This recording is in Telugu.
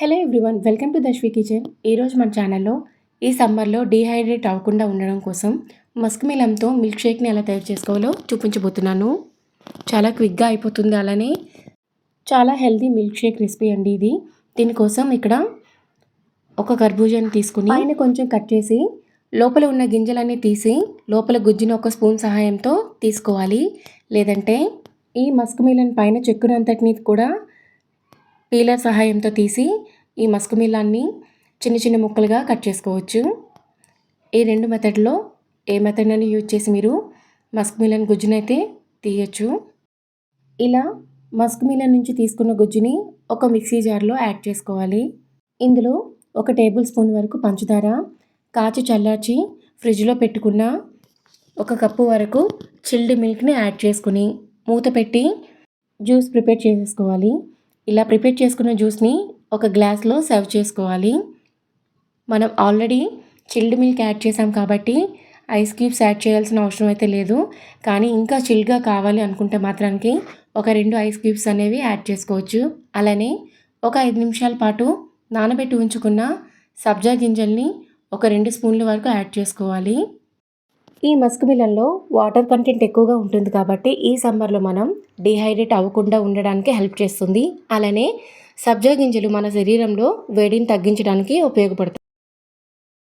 Hello everyone welcome to Dashvi kitchen. ఈరోజు మన ఛానల్లో ఈ సమ్మర్లో డీహైడ్రేట్ అవ్వకుండా ఉండడం కోసం మస్క్ మిలంతో మిల్క్ షేక్ని ఎలా తయారు చేసుకోవాలో చూపించబోతున్నాను. చాలా క్విక్గా అయిపోతుంది అలానే చాలా హెల్తీ మిల్క్ షేక్ రెసిపీ అండి ఇది. దీనికోసం ఇక్కడ ఒక కర్బూజాని తీసుకుని ఆయన కొంచెం కట్ చేసి లోపల ఉన్న గింజలన్నీ తీసి లోపల గుజ్జున ఒక స్పూన్ సహాయంతో తీసుకోవాలి. లేదంటే ఈ మస్క్ మిలన్ పైన చెక్కునంతటిని కూడా పీలర్ సహాయంతో తీసి ఈ మస్క్ మిల్లాన్ని చిన్న చిన్న ముక్కలుగా కట్ చేసుకోవచ్చు. ఈ రెండు మెథడ్లో ఏ మెథడ్ని యూజ్ చేసి మీరు మస్క్ మిలన్ గుజ్జునైతే తీయచ్చు. ఇలా మస్క్ మిలన్ నుంచి తీసుకున్న గుజ్జుని ఒక మిక్సీ జార్లో యాడ్ చేసుకోవాలి. ఇందులో ఒక టేబుల్ స్పూన్ వరకు పంచదార కాచి చల్లార్చి ఫ్రిడ్జ్లో పెట్టుకున్న ఒక కప్పు వరకు చిల్డ్ మిల్క్ని యాడ్ చేసుకుని మూత పెట్టి జ్యూస్ ప్రిపేర్ చేసేసుకోవాలి. ఇలా ప్రిపేర్ చేసుకున్న జ్యూస్ని ఒక గ్లాస్లో సర్వ్ చేసుకోవాలి. మనం ఆల్రెడీ చిల్డ్ మిల్క్ యాడ్ చేసాం కాబట్టి ఐస్ క్యూబ్స్ యాడ్ చేయాల్సిన అవసరం అయితే లేదు. కానీ ఇంకా చిల్డ్గా కావాలి అనుకుంటే మాత్రానికి ఒక రెండు ఐస్ క్యూబ్స్ అనేవి యాడ్ చేసుకోవచ్చు. అలానే ఒక ఐదు నిమిషాల పాటు నానబెట్టి ఉంచుకున్న సబ్జా గింజల్ని ఒక రెండు స్పూన్ల వరకు యాడ్ చేసుకోవాలి. ఈ మస్క్ మిలన్లో వాటర్ కంటెంట్ ఎక్కువగా ఉంటుంది కాబట్టి ఈ సమ్మర్లో మనం డిహైడ్రేట్ అవ్వకుండా ఉండడానికి హెల్ప్ చేస్తుంది. అలానే సబ్జా గింజలు మన శరీరంలో వేడిని తగ్గించడానికి ఉపయోగపడుతుంది.